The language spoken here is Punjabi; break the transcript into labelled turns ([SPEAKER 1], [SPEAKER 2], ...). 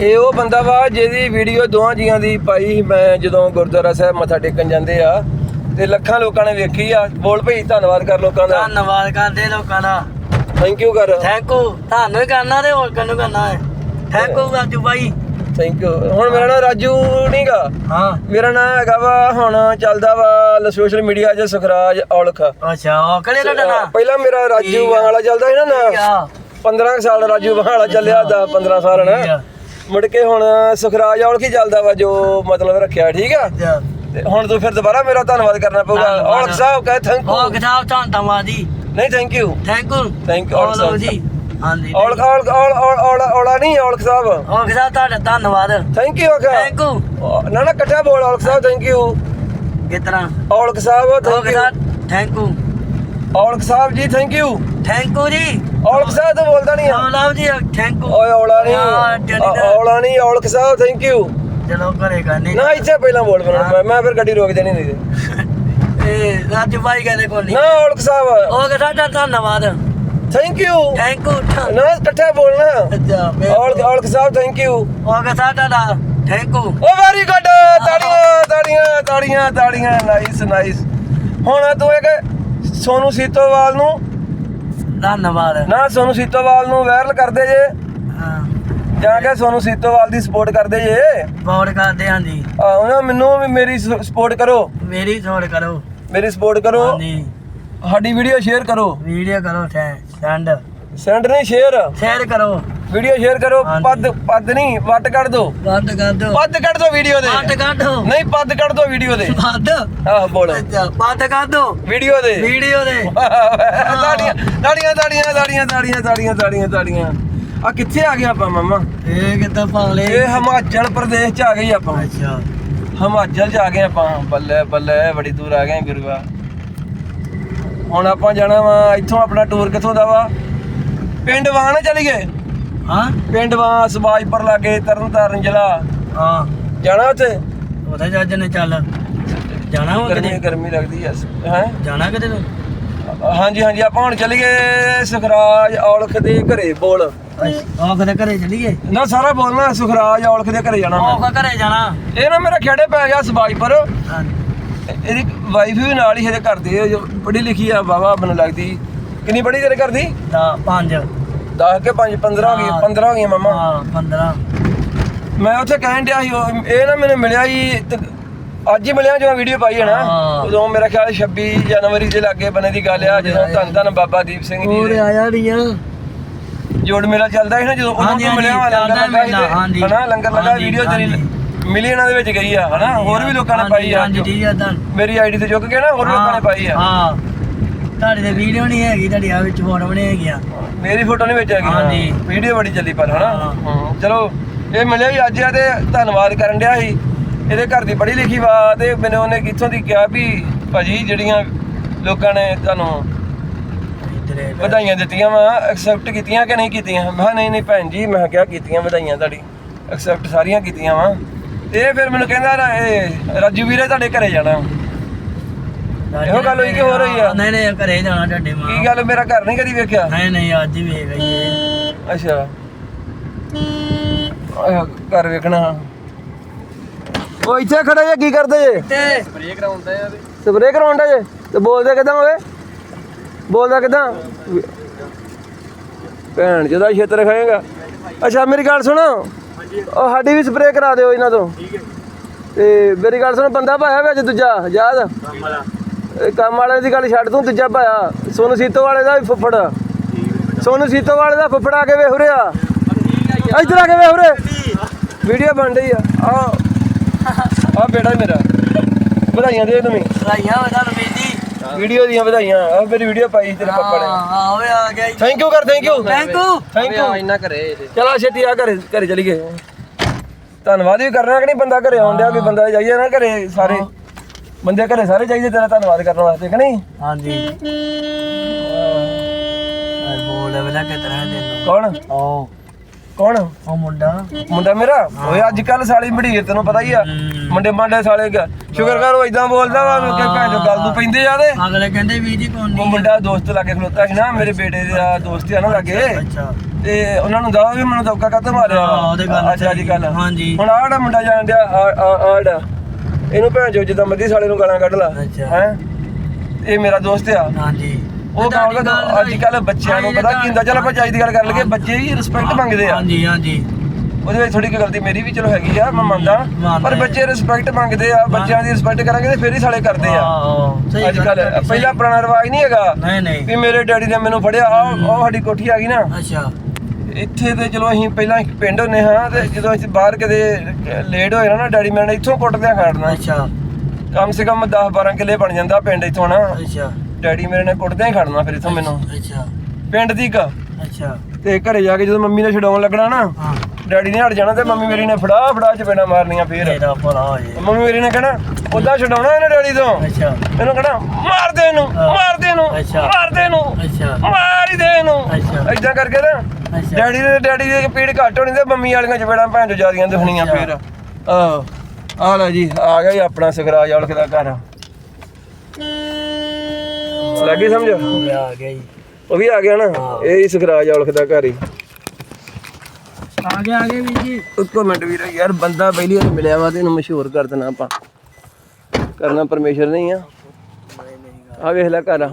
[SPEAKER 1] ਇਹ ਉਹ ਬੰਦਾ ਵਾ ਜਿਹਦੀ ਵੀਡੀਓ ਦੋਹਾਂ ਜੀਆਂ ਦੀ ਪਾਈ ਮੈਂ ਜਦੋਂ ਗੁਰਦੁਆਰਾ ਸਾਹਿਬ ਮੱਥਾ ਟੇਕਣ ਜਾਂਦੇ ਆ ਤੇ ਲੱਖਾਂ ਲੋਕਾਂ ਨੇ ਵੇਖੀ ਆ। ਬੋਲ ਭਈ ਧੰਨਵਾਦ ਕਰ ਲੋਕਾਂ ਦਾ।
[SPEAKER 2] ਧੰਨਵਾਦ ਕਰਦੇ ਲੋਕਾਂ ਦਾ।
[SPEAKER 1] ਥੈਂਕ ਯੂ ਕਰ।
[SPEAKER 2] ਥੈਂਕ ਯੂ ਤੁਹਾਨੂੰ ਹੀ ਕਰਨਾ ਤੇ ਹੋਰ ਕਿਹਨੂੰ ਕਰਨਾ ਹੈ? Thank you Raju Bhai.
[SPEAKER 1] Thank you ਹੁਣ ਮੇਰਾ ਨਾਮ ਰਾਜੂ ਨਹੀਂਗਾ
[SPEAKER 2] ਹਾਂ।
[SPEAKER 1] ਮੇਰਾ ਨਾਮ ਹੈਗਾ ਵਾ ਹੁਣ ਚੱਲਦਾ ਵਾ ਸੋਸ਼ਲ ਮੀਡੀਆ 'ਚ ਸੁਖਰਾਜ ਔਲਖ।
[SPEAKER 2] ਅੱਛਾ ਉਹ ਕਿਹੜੇ ਤੁਹਾਡਾ ਨਾਂ
[SPEAKER 1] ਪਹਿਲਾਂ ਮੇਰਾ ਰਾਜੂ। ਵਾਲਾ ਚੱਲਦਾ ਸੀ ਨਾ ਨਾ।
[SPEAKER 2] ਆ।
[SPEAKER 1] 15 ਕੁ ਸਾਲ ਰਾਜੂ ਵਾਲਾ ਚੱਲਿਆ ਦਾ 15 ਸਾਲ ਨਾ। ਮੁੜ ਕੇ ਹੁਣ ਸੁਖਰਾਜ ਔਲਖ ਚੱਲਦਾ ਵਾ ਜੋ ਮਤਲਬ ਰੱਖਿਆ ਠੀਕ ਆ? ਤੇ ਹੁਣ ਤੂੰ ਫਿਰ ਦੁਬਾਰਾ ਮੇਰਾ ਧੰਨਵਾਦ ਕਰਨਾ ਪਊਗਾ।
[SPEAKER 2] ਧੰਨਵਾਦ।
[SPEAKER 1] ਔਲਖ ਸਾਹਿਬ ਕਹੇ ਥੈਂਕ
[SPEAKER 2] ਉਹ
[SPEAKER 1] ਯੂ
[SPEAKER 2] ਕਿਤਾਬ ਧੰਨਵਾਦ ਜੀ।
[SPEAKER 1] ਨਹੀਂ thank you
[SPEAKER 2] thank you
[SPEAKER 1] Thank you,
[SPEAKER 2] all
[SPEAKER 1] sir.
[SPEAKER 2] ਜੀ। ਹਾਂਜੀ।
[SPEAKER 1] ਔਲਖ ਔਲਖ ਔਲ ਔਲ ਔਲਾ ਨਹੀਂ ਔਲਖ ਸਾਹਿਬ।
[SPEAKER 2] ਉਹ ਕਿਤਾਬ ਤੁਹਾਡਾ ਧੰਨਵਾਦ।
[SPEAKER 1] ਥੈਂਕ ਯੂ ਆਖਿਆ
[SPEAKER 2] ਥੈਂਕ ਯੂ
[SPEAKER 1] ਨਾ ਨਾ ਇਕੱਠਾ ਬੋਲ ਔਲਖ ਸਾਹਿਬ ਥੈਂਕ ਯੂ
[SPEAKER 2] ਕਿਤਨਾ
[SPEAKER 1] ਔਲਖ ਸਾਹਿਬ
[SPEAKER 2] ਉਹ
[SPEAKER 1] ਥੈਂਕ ਯੂ
[SPEAKER 2] ਕਿਤਾਬ thank you
[SPEAKER 1] Aulakh Sahib ji thank you
[SPEAKER 2] thank you ਜੀ।
[SPEAKER 1] ਔਲਖ ਸਾਹਿਬ ਤਾਂ ਬੋਲਦਾ ਨਹੀਂ ਆ।
[SPEAKER 2] ਲਓ ਜੀ ਥੈਂਕ ਯੂ
[SPEAKER 1] ਓਏ ਔਲਾ ਨਹੀਂ।
[SPEAKER 2] ਜਣੀ ਦਾ-
[SPEAKER 1] ਔਲਾ ਨਹੀਂ ਔਲਖ ਸਾਹਿਬ ਥੈਂਕ ਯੂ
[SPEAKER 2] ਚਲੋ ਘਰੇ ਕਰਨੀ
[SPEAKER 1] ਨਾ ਇੱਥੇ ਪਹਿਲਾਂ ਬੋਲ ਮੈਨੂੰ ਮੈਂ- ਫਿਰ ਗੱਡੀ ਰੋਕ ਦੇਣੀ ਨਹੀਂ।
[SPEAKER 2] ਇਹ ਰਾਜੂ ਭਾਈ ਕਹਿੰਦੇ ਕੋਲ ਨਹੀਂ।
[SPEAKER 1] ਨਾ ਔਲਖ ਸਾਹਿਬ।
[SPEAKER 2] ਉਹ ਕਿਤਾਬ ਧੰਨਵਾਦ।
[SPEAKER 1] ਥੈਂਕ ਯੂ
[SPEAKER 2] ਥੈਂਕ ਯੂ
[SPEAKER 1] ਨਾ ਇਕੱਠਾ ਬੋਲਣਾ।
[SPEAKER 2] ਅੱਛਾ
[SPEAKER 1] ਔਲਖ ਔਲਖ ਸਾਹਿਬ ਥੈਂਕ ਯੂ
[SPEAKER 2] ਉਹ ਕਿਤਾਬ ਤੁਹਾਡਾ thank you
[SPEAKER 1] O very good ਤਾੜੀਆਂ ਤਾੜੀਆਂ ਤਾੜੀਆਂ ਤਾੜੀਆਂ। ਨਾਈਸ ਨਾਈਸ ਹੁਣ ਤੂੰ ਇੱਕ ਸੋਨੂ ਸੀਤੋਵਾਲ ਨੂੰ?
[SPEAKER 2] ਧੰਨਵਾਦ।
[SPEAKER 1] ਨਾ ਸੋਨੂ ਸੀਤੋਵਾਲ ਨੂੰ ਵਾਇਰਲ ਕਰਦੇ ਜੇ।
[SPEAKER 2] ਹਾਂ।
[SPEAKER 1] ਜਾਂ ਕਿ ਸੋਨੂ ਸੀਤੋਵਾਲ ਦੀ ਸਪੋਰਟ ਕਰਦੇ ਜੇ।
[SPEAKER 2] ਬੌੜ ਕਰਦੇ ਹਾਂ ਜੀ।
[SPEAKER 1] ਆ ਉਹਨਾਂ ਮੈਨੂੰ ਵੀ ਮੇਰੀ ਸਪੋਰਟ ਕਰੋ।
[SPEAKER 2] ਮੇਰੀ ਛੋੜ ਕਰੋ।
[SPEAKER 1] ਮੇਰੀ ਸਪੋਰਟ ਕਰੋ।
[SPEAKER 2] ਹਾਂਜੀ।
[SPEAKER 1] ਸਾਡੀ ਵੀਡੀਓ ਸ਼ੇਅਰ ਕਰੋ।
[SPEAKER 2] ਵੀਡੀਓ ਕਰੋ ਸੈਂਡ
[SPEAKER 1] ਸੈਂਡ ਨਹੀਂ ਸ਼ੇਅਰ
[SPEAKER 2] ਸ਼ੇਅਰ ਕਰੋ।
[SPEAKER 1] ਵੀਡੀਓ ਸ਼ੇਅਰ ਕਰੋ। ਪੱਦ ਪੱਦ ਨਹੀਂ ਵੱਟ ਕੱਢ ਦੋ।
[SPEAKER 2] ਬੰਦ ਕਰ ਦੋ।
[SPEAKER 1] ਪੱਦ ਕੱਢ ਦੋ ਵੀਡੀਓ ਦੇ।
[SPEAKER 2] ਬੰਦ ਕਰ ਦੋ।
[SPEAKER 1] ਨਹੀਂ ਪੱਦ ਕੱਢ ਦੋ ਵੀਡੀਓ ਦੇ।
[SPEAKER 2] ਬੰਦ
[SPEAKER 1] ਆਹ ਬੋਲ।
[SPEAKER 2] ਬੰਦ ਕਰ ਦੋ।
[SPEAKER 1] ਵੀਡੀਓ ਦੇ।
[SPEAKER 2] ਵੀਡੀਓ ਦੇ।
[SPEAKER 1] ਤਾੜੀਆਂ ਤਾੜੀਆਂ ਤਾੜੀਆਂ ਤਾੜੀਆਂ ਤਾੜੀਆਂ ਤਾੜੀਆਂ ਤਾੜੀਆਂ ਤਾੜੀਆਂ। ਆ ਕਿੱਥੇ ਆ ਗਏ ਆਪਾਂ ਮਮਾ?
[SPEAKER 2] ਇਹ ਕਿੱਦਾਂ ਪਾਲੇ
[SPEAKER 1] ਇਹ ਹਿਮਾਚਲ ਪ੍ਰਦੇਸ਼ ਚ ਆ ਗਏ ਆਪਾਂ।
[SPEAKER 2] ਅੱਛਾ।
[SPEAKER 1] ਹਿਮਾਚਲ ਚ ਆ ਗਏ ਆਪਾਂ। ਬੱਲੇ ਬੱਲੇ ਬੜੀ ਦੂਰ ਆ ਗਏ ਗੁਰੂਆ। ਹੁਣ ਆਪਾਂ ਜਾਣਾ ਵਾ ਇੱਥੋਂ ਆਪਣਾ ਟੂਰ ਕਿੱਥੋਂ ਦਾ ਵਾ? ਪਿੰਡ ਵਾਂ ਨਾ ਚਲੀ ਗਏ
[SPEAKER 2] ਹਾਂ?
[SPEAKER 1] ਪਿੰਡ ਵਾਂ ਸਬਾਜਪੁਰ ਲਾਗੇ ਤਰਨ ਤਾਰਨ ਜ਼ਿਲ੍ਹਾ।
[SPEAKER 2] ਹਾਂ।
[SPEAKER 1] ਜਾਣਾ ਉੱਥੇ?
[SPEAKER 2] ਉਹਦੇ ਜੱਜ ਨੇ ਚੱਲ। ਜਾਣਾ ਵਾ
[SPEAKER 1] ਗਰਮੀ
[SPEAKER 2] ਕਿਤੇ?
[SPEAKER 1] ਗਰਮੀ ਲੱਗਦੀ ਐ ਹੈ?
[SPEAKER 2] ਜਾਣਾ ਕਿਤੇ ਨੂੰ
[SPEAKER 1] ਹਾਂਜੀ ਹਾਂਜੀ ਆਪਾਂ ਹੁਣ ਚੱਲ ਗਏ ਸੁਖਰਾਜ ਔਲਖ ਦੇ ਘਰੇ ਬੋਲ।
[SPEAKER 2] ਉਹ ਕਿਤੇ ਘਰੇ ਚਲੀਏ?
[SPEAKER 1] ਨਾ ਸਾਰਾ ਬੋਲਣਾ ਸੁਖਰਾਜ ਔਲਖ ਦੇ ਘਰੇ ਜਾਣਾ
[SPEAKER 2] ਉਹ
[SPEAKER 1] ਮੈਂ
[SPEAKER 2] ਘਰੇ ਜਾਣਾ।
[SPEAKER 1] ਇਹ ਨਾ ਮੇਰਾ ਖੇੜੇ ਪੈ ਗਿਆ ਸਬਾਜਪੁਰ
[SPEAKER 2] ਹਾਂ।
[SPEAKER 1] ਇਹਦੀ ਵਾਈਫ ਵੀ ਨਾਲ ਹੀ ਇਹਦੇ ਘਰ ਦੀ ਹੈ, ਜੋ ਪੜ੍ਹੀ ਲਿਖੀ ਆ ਬਾਬਾ ਮੈਨੂੰ ਲੱਗਦੀ। ਕਿੰਨੀ ਪੜ੍ਹੀ ਤੇਰੇ ਘਰ ਦੀ?
[SPEAKER 2] ਦਾ ਪੰਜ।
[SPEAKER 1] 10 ਕੇ 5 15 ਹੋ ਗਈ
[SPEAKER 2] ਹਾਂ।
[SPEAKER 1] 15 ਹੋ ਗਈਆਂ ਮਮਾ
[SPEAKER 2] ਹਾਂ 15
[SPEAKER 1] ਮੈਂ ਉੱਥੇ ਕਹਿਣ ਡਿਆ ਸੀ ਉਹ- ਇਹ ਨਾ ਮੈਨੂੰ ਮਿਲਿਆ ਹੀ ਅੱਜ ਹੀ ਮਿਲਿਆ ਜਦੋਂ ਵੀਡੀਓ ਪਾਈ ਹੈ ਨਾ
[SPEAKER 2] ਹਾਂ।
[SPEAKER 1] ਉਦੋਂ ਮੇਰਾ ਖਿਆਲ 26 ਜਨਵਰੀ ਦੇ ਲਾਗੇ ਬਨੇ ਦੀ ਗੱਲ ਆ ਜਦੋਂ ਧੰਨ ਧੰਨ ਬਾਬਾ ਦੀਪ ਸਿੰਘ ਜੀ
[SPEAKER 2] ਹੋਰ
[SPEAKER 1] ਦੇ
[SPEAKER 2] ਆਇਆ ਨਹੀਂ ਆ
[SPEAKER 1] ਜੋੜ ਮੇਲਾ ਚੱਲਦਾ ਸੀ ਨਾ ਜਦੋਂ ਉਦੋਂ
[SPEAKER 2] ਹਾਂਜੀ,
[SPEAKER 1] ਮਿਲਿਆ ਵਾ
[SPEAKER 2] ਹਾਂਜੀ,
[SPEAKER 1] ਲੰਗਰ
[SPEAKER 2] ਚੱਲਦਾ
[SPEAKER 1] ਲੱਗਾ ਸੀ
[SPEAKER 2] ਹਾਂਜੀ।
[SPEAKER 1] ਤੇ ਹਨਾ ਲੰਗਰ ਲੱਗਾ
[SPEAKER 2] ਹਾਂਜੀ,
[SPEAKER 1] ਵੀਡੀਓ ਤੇਰੀ। ਮਿਲੀ ਇਹਨਾਂ ਦੇ ਵਿੱਚ ਗਈ ਆ ਹਨਾ ਹੋਰ ਵੀ ਲੋਕਾਂ ਨੇ ਪਾਈ ਆ
[SPEAKER 2] ਹਾਂਜੀ ਠੀਕ ਆ ਤਾਂ
[SPEAKER 1] ਮੇਰੀ ਆਈਡੀ ਤੇ ਚੁੱਕ ਕੇ ਨਾ ਹੋਰ ਲੋਕਾਂ ਨੇ ਪਾਈ ਆ
[SPEAKER 2] ਹਾਂ ਤੁਹਾਡੀ ਤੇ ਵੀਡੀਓ ਨਹੀਂ ਹੈਗੀ ਤੁਹਾਡੀ ਆ ਵਿੱਚ ਫੋਟੋ ਨਹੀਂ ਹੈਗੀਆਂ
[SPEAKER 1] ਮੇਰੀ ਫੋਟੋ ਨਹੀਂ ਵਿੱਚ ਹੈਗੀ
[SPEAKER 2] ਹਾਂਜੀ।
[SPEAKER 1] ਵੀਡੀਓ ਬੜੀ ਚੱਲੀ ਪਰ ਹਨਾ?
[SPEAKER 2] ਹਾਂ।
[SPEAKER 1] ਚਲੋ ਇਹ ਮਿਲਿਆ ਵੀ ਅੱਜ ਆ ਤੇ ਧੰਨਵਾਦ ਕਰਨ ਡਿਆ ਸੀ। ਇਹਦੇ ਘਰ ਦੀ ਪੜ੍ਹੀ ਲਿਖੀ ਵਾ ਤੇ ਮੈਨੂੰ ਉਹਨੇ ਕਿੱਥੋਂ ਦੀ ਕਿਹਾ ਵੀ ਭਾਜੀ ਜਿਹੜੀਆਂ ਲੋਕਾਂ ਨੇ ਤੁਹਾਨੂੰ
[SPEAKER 2] ਇਧਰੇ
[SPEAKER 1] ਵਧਾਈਆਂ ਦਿੱਤੀਆਂ ਵਾ ਐਕਸੈਪਟ ਕੀਤੀਆਂ ਕਿ ਨਹੀਂ ਕੀਤੀਆਂ? ਮੈਂ ਕਿਹਾ ਨਹੀਂ ਨਹੀਂ ਭੈਣ ਜੀ ਮੈਂ ਕਿਹਾ ਕੀਤੀਆਂ ਵਧਾਈਆਂ ਤੁਹਾਡੀ। ਐਕਸੈਪਟ ਸਾਰੀਆਂ ਕੀਤੀਆਂ ਵਾ। ਤੇ ਇਹ ਫਿਰ ਮੈਨੂੰ ਕਹਿੰਦਾ ਨਾ ਇਹ ਰਾਜੂ ਵੀਰੇ ਤੁਹਾਡੇ ਘਰੇ ਜਾਣਾ। ਇਹੋ ਗੱਲ ਹੋਈ ਕਿ ਹੋਰ ਹੋਈ ਆ?
[SPEAKER 2] ਨਹੀਂ ਨਹੀਂ ਘਰੇ ਜਾਣਾ ਤੁਹਾਡੇ ਮਾਂ।
[SPEAKER 1] ਕੀ ਗੱਲ ਮੇਰਾ ਘਰ ਨਹੀਂ ਕਦੀ ਵੇਖਿਆ?
[SPEAKER 2] ਨਹੀਂ ਨਹੀਂ ਅੱਜ ਹੀ ਵੇਖ ਇਹ
[SPEAKER 1] ਅੱਛਾ। ਆਹ, ਘਰ ਵੇਖਣਾ। ਉਹ ਇੱਥੇ ਖੜਾ ਜੇ ਕੀ ਕਰਦੇ ਜੇ?
[SPEAKER 2] ਤੇ
[SPEAKER 1] ਸਪਰੇਅ ਕਰਾਉਂਦਾ ਜੇ? ਤੇ ਬੋਲਦੇ ਕਿਦਾਂ ਓਏ ਬੋਲਦਾ ਕਿਦਾਂ? ਭੈਣ ਜਿਹਦਾ ਛੇਤਰ ਖਾਏਗਾ। ਅੱਛਾ ਮੇਰੀ ਗੱਲ ਸੁਣੋ। ਉਹ ਸਾਡੀ ਵੀ ਸਪਰੇਅ ਕਰਾ ਦਿਓ ਇਹਨਾਂ ਤੋਂ। ਤੇ ਮੇਰੀ ਗੱਲ ਸੁਣ ਬੰਦਾ ਪਾਇਆ ਵੇ ਅੱਜ ਦੂਜਾ ਯਾਦ? ਇਹ ਕੰਮ ਵਾਲੇ ਦੀ ਗੱਲ ਛੱਡ ਤੂੰ ਦੂਜਾ ਪਾਇਆ ਸੋਨੂ ਸੀਤੋ ਵਾਲੇ ਦਾ ਵੀ ਫੁੱਫੜ। ਸੋਨੂ ਸੀਤੋ ਵਾਲੇ ਦਾ ਫੁੱਫੜ ਆ ਕੇ ਹੁਰਿਆ ਇੱਧਰ ਆ ਕੇ ਵੇ ਹੁਰੇ ਵੀਡੀਓ ਬਣ ਰਹੀ ਆ। ਆ। ਆ ਬੇਟਾ ਮੇਰਾ। ਵਧਾਈਆਂ ਦੇ ਤੁਸੀਂ
[SPEAKER 2] ਰਾਈਆਂ ਵਦਾ ਰਮੀਦੀ
[SPEAKER 1] ਵੀਡੀਓ ਦੀਆਂ ਵਧਾਈਆਂ। ਆ ਮੇਰੀ ਵੀਡੀਓ ਪਾਈ ਤੇਰੇ ਪਾਪਾ ਨੇ।
[SPEAKER 2] ਹਾਂ ਓਏ ਆ ਗਿਆ
[SPEAKER 1] ਥੈਂਕ ਯੂ ਕਰ thank you
[SPEAKER 2] thank you
[SPEAKER 1] thank you ਇੰਨਾ ਕਰੇ ਚਲਾ ਛੇਤੀ ਆ ਘਰੇ ਘਰੇ ਚਲੀ ਗਏ ਧੰਨਵਾਦ ਵੀ ਕਰਨਾ ਕਿ ਨਹੀਂ? ਬੰਦਾ ਘਰੇ ਆਉਣ ਡਿਆ ਵੀ ਬੰਦਾ ਜਾਈਏ ਨਾ ਘਰੇ ਸਾਰੇ। ਬੰਦੇ ਘਰੇ ਸਾਰੇ ਚਾਹੀਦੇ ਤੇਰਾ ਧੰਨਵਾਦ ਕਰਨ ਵਾਸਤੇ ਕਿ ਨਹੀਂ?
[SPEAKER 2] ਹਾਂਜੀ। ਆ ਬੋਲ ਵੇਲਾ ਕਿਤਨਾ ਤੈਨੂੰ?
[SPEAKER 1] ਕੌਣ?
[SPEAKER 2] ਉਹ
[SPEAKER 1] ਕੌਣ?
[SPEAKER 2] ਉਹ ਮੁੰਡਾ।
[SPEAKER 1] ਮੁੰਡਾ ਮੇਰਾ? ਓਏ ਅੱਜ ਕੱਲ ਸਾਲੀ ਮੜੀਰ ਤੈਨੂੰ ਪਤਾ ਹੀ ਆ। ਮੁੰਡੇ ਮਾਂਡੇ ਸਾਲੇ ਸ਼ੁਕਰ ਕਰ ਉਹ ਇਦਾਂ ਬੋਲਦਾ ਵਾ ਕਿ ਭੈਣ ਚੋ ਗੱਲ ਨੂੰ ਪੈਂਦੇ ਆ ਤੇ
[SPEAKER 2] ਅਗਲੇ ਕਹਿੰਦੇ ਵੀਰ ਜੀ ਕੌਣ
[SPEAKER 1] ਉਹ
[SPEAKER 2] ਨਹੀਂ
[SPEAKER 1] ਮੁੰਡਾ ਦੋਸਤ ਲਾਗੇ ਖਲੋਤਾ ਸੀ ਨਾ ਮੇਰੇ ਬੇਟੇ ਦਾ ਦੋਸਤ ਆ ਨਾ ਲਾਗੇ।
[SPEAKER 2] ਅੱਛਾ।
[SPEAKER 1] ਤੇ ਉਹਨਾਂ ਨੂੰ ਦੱਸੋ ਵੀ ਮੈਨੂੰ ਧੋਖਾ ਕਾਹਤੋਂ ਮਾਰਿਆ।
[SPEAKER 2] ਹਾਂ, ਉਹਦੇ ਗੱਲ
[SPEAKER 1] ਅੱਜ ਅੱਜ ਕੱਲ
[SPEAKER 2] ਹਾਂਜੀ।
[SPEAKER 1] ਹੁਣ ਜਿਹੜਾ ਮੁੰਡਾ ਜਾਣ ਡਿਆ ਆ ਆ ਆੜਾ ਇਹਨੂੰ ਭੈਣ ਜੋ ਜਿੱਦਾਂ ਮਰਜ਼ੀ ਸਾਲੇ ਨੂੰ ਗਾਲਾਂ ਕੱਢ ਲਾ
[SPEAKER 2] ਅੱਛਾ।
[SPEAKER 1] ਹੈ? ਇਹ ਮੇਰਾ ਦੋਸਤ ਆ।
[SPEAKER 2] ਹਾਂਜੀ।
[SPEAKER 1] ਉਹ ਕਹੋਗਾ ਅੱਜ ਕੱਲ ਬੱਚਿਆਂ ਨੂੰ ਪਤਾ ਕੀ ਹੁੰਦਾ ਚਲ ਆਪਾਂ ਜਾਈ ਦੀ ਗੱਲ ਕਰ ਲਈਏ ਬੱਚੇ ਹੀ ਰਿਸਪੈਕਟ ਮੰਗਦੇ ਆ।
[SPEAKER 2] ਹਾਂਜੀ ਹਾਂਜੀ।
[SPEAKER 1] ਉਹਦੇ ਵਿੱਚ ਥੋੜੀ ਗਲਤੀ ਮੇਰੀ ਵੀ ਚਲੋ ਹੈਗੀ ਆ ਮੈਂ ਮੰਨਦਾ। ਪਰ। ਬੱਚੇ ਰਿਸਪੈਕਟ ਮੰਗਦੇ ਆ ਬੱਚਿਆਂ ਦੀ ਰਿਸਪੈਕਟ ਕਰਾਂਗੇ ਤੇ ਫਿਰ ਹੀ ਸਾਲੇ ਕਰਦੇ ਆ।
[SPEAKER 2] ਆਹੋ ਸਹੀ
[SPEAKER 1] ਅੱਜ
[SPEAKER 2] ਗੱਲ
[SPEAKER 1] ਕੱਲ
[SPEAKER 2] ਸਹੀ।
[SPEAKER 1] ਪਹਿਲਾਂ ਪੁਰਾਣਾ ਰਿਵਾਜ ਨਹੀਂ ਹੈਗਾ
[SPEAKER 2] ਨਹੀਂ ਨਹੀਂ।
[SPEAKER 1] ਵੀ ਮੇਰੇ ਡੈਡੀ ਨੇ ਮੈਨੂੰ ਫੜਿਆ ਆ ਉਹ ਸਾਡੀ ਕੋਠੀ ਆ ਗਈ ਨਾ।
[SPEAKER 2] ਅੱਛਾ।
[SPEAKER 1] ਇੱਥੇ ਤੇ ਚਲੋ ਅਸੀਂ ਪਹਿਲਾਂ ਇੱਕ ਪਿੰਡ ਹੁੰਨੇ ਹਾਂ ਤੇ ਜਦੋਂ ਅਸੀਂ ਬਾਹਰ ਕਦੇ ਲੇਟ ਹੋਏ ਨਾ ਡੈਡੀ ਮੇਰੇ ਨੇ ਇੱਥੋਂ ਕੁੱਟਦਿਆਂ ਖਾੜਨਾ।
[SPEAKER 2] ਅੱਛਾ।
[SPEAKER 1] ਕਮ ਸੇ ਕਮ 10 12 ਕਿੱਲੇ ਬਣ ਜਾਂਦਾ ਪਿੰਡ ਇੱਥੋਂ ਨਾ।
[SPEAKER 2] ਅੱਛਾ।
[SPEAKER 1] ਡੈਡੀ ਮੇਰੇ ਨੇ ਕੁੱਟਦਿਆਂ ਹੀ ਖੜਨਾ ਫਿਰ ਇੱਥੋਂ ਮੈਨੂੰ।
[SPEAKER 2] ਅੱਛਾ।
[SPEAKER 1] ਪਿੰਡ ਦੀ ਕ
[SPEAKER 2] ਅੱਛਾ।
[SPEAKER 1] ਤੇ ਘਰੇ ਜਾ ਕੇ ਜਦੋਂ ਮੰਮੀ ਨੇ ਛਡਾਉਣ ਲੱਗਣਾ ਨਾ
[SPEAKER 2] ਹਾਂ।
[SPEAKER 1] ਡੈਡੀ ਨੇ ਹਟ ਜਾਣਾ ਤੇ ਮੰਮੀ ਮੇਰੀ ਨੇ ਫੜਾ ਫੜਾ ਚਪੇੜਾਂ ਮਾਰਨੀਆਂ ਫੇਰ।
[SPEAKER 2] ਤੇਰਾ ਭਲਾ ਹੋ ਜੇ
[SPEAKER 1] ਮੰਮੀ ਮੇਰੀ ਨੇ ਕਹਿਣਾ ਉਦਾਂ ਛਡਾਉਣਾ ਇਹਨੇ ਡੈਡੀ ਤੋਂ?
[SPEAKER 2] ਅੱਛਾ।
[SPEAKER 1] ਇਹਨੂੰ ਕਹਿਣਾ ਮਾਰ ਦੇ ਇਹਨੂੰ। ਮਾਰ ਦੇ ਇਹਨੂੰ
[SPEAKER 2] ਅੱਛਾ।
[SPEAKER 1] ਮਾਰ ਦੇ ਇਹਨੂੰ
[SPEAKER 2] ਅੱਛਾ।
[SPEAKER 1] ਮਾਰ ਹੀ ਦੇ ਇਹਨੂੰ।
[SPEAKER 2] ਅੱਛਾ।
[SPEAKER 1] ਏਦਾਂ ਕਰਕੇ ਨਾ ਡੈਡੀ ਦੇ ਡੈਡੀ ਦੇ ਪੀੜ ਘੱਟ ਹੋਣੀ ਤੇ ਮੰਮੀ ਵਾਲੀਆਂ ਚਪੇੜਾਂ ਭੈਣ ਚੋ ਜਿਆਦੀਆਂ ਦੁਖਣੀਆਂ। ਫੇਰ। ਆਹੋ ਆ ਲੈ ਜੀ ਆ ਗਿਆ ਜੀ ਆਪਣਾ ਸਗਰਾਜ ਔਲਖ ਦਾ ਘਰ। ਲੱਗੀ ਸਮਝ?
[SPEAKER 2] ਆ ਗਿਆ ਜੀ।
[SPEAKER 1] ਉਹ ਵੀ ਆ ਗਿਆ ਨਾ। ਇਹ ਹੀ ਸਗਰਾਜ ਔਲਖ ਦਾ ਘਰ ਹੀ।
[SPEAKER 2] ਆ ਗਿਆ ਆ ਗਿਆ ਵੀਰ ਜੀ।
[SPEAKER 1] ਉੱਤੋਂ ਮਿੰਟ ਵੀਰ ਯਾਰ ਬੰਦਾ ਪਹਿਲੀ ਵਾਰ ਮਿਲਿਆ ਵਾ ਤੇ ਇਹਨੂੰ ਮਸ਼ਹੂਰ ਕਰ ਦੇਣਾ ਆਪਾਂ। ਕਰਨਾ ਪਰਮੇਸ਼ਰ ਨਹੀਂ ਆ। ਆ ਵੇਖ ਲੈ ਘਰ